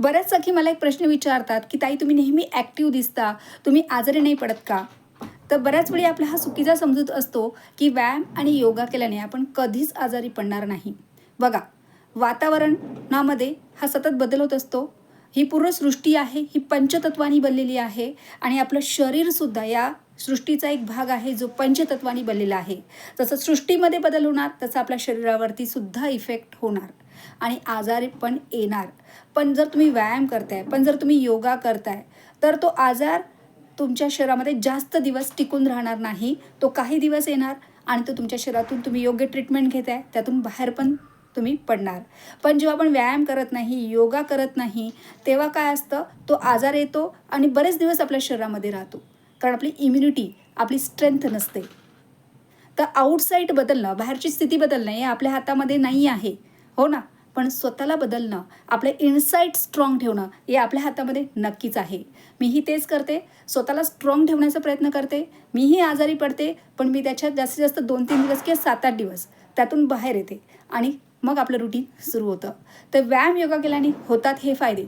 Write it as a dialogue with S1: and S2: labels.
S1: बऱ्याच सखी मला एक प्रश्न विचारतात की ताई तुम्ही नेहमी ॲक्टिव्ह दिसता. तुम्ही आजारी नाही पडत का? तर बऱ्याच वेळी आपला हा चुकीचा समजूत असतो की व्यायाम आणि योगा केल्याने आपण कधीच आजारी पडणार नाही. बघा वातावरणामध्ये हा सतत बदल होत असतो. ही पूर्ण सृष्टी आहे ही पंचतत्वानी बनलेली आहे आणि आपलं शरीरसुद्धा या सृष्टीचा एक भाग आहे जो पंचतत्वानी बनलेला आहे. जसं सृष्टीमध्ये बदल होणार तसं आपल्या शरीरावरती सुद्धा इफेक्ट होणार आणि आजारी पण येणार. पण जर तुम्ही व्यायाम करताय पण जर तुम्ही योगा करताय तर तो आजार तुमच्या शरीरामध्ये जास्त दिवस टिकून राहणार नाही. तो काही दिवस येणार आणि तो तुमच्या शरीरातून तुम्ही योग्य ट्रीटमेंट घेत आहे त्यातून बाहेर पण तुम्ही पडणार. पण जेव्हा आपण व्यायाम करत नाही योगा करत नाही तेव्हा काय असतं? तो आजार येतो आणि बरेच दिवस आपल्या शरीरामध्ये राहतो. कारण आपली इम्युनिटी आपली स्ट्रेंथ नसते. तर आउटसाईड बदलणं बाहेरची स्थिती बदलणं हे आपल्या हातामध्ये नाही आहे. हो ना? पण स्वतःला बदलणं आपले इन्साईट स्ट्रॉंग ठेवणं हे आपल्या हातामध्ये नक्कीच आहे. मीही तेच करते स्वतःला स्ट्रॉंग ठेवण्याचा प्रयत्न करते मीही आजारी पडते पण मी त्याच्यात जास्तीत जास्त दोन तीन दिवस किंवा सात आठ दिवस त्यातून बाहेर येते आणि मग आपलं रुटीन सुरू होतं. तर व्यायाम योगा केल्याने होतात हे फायदे.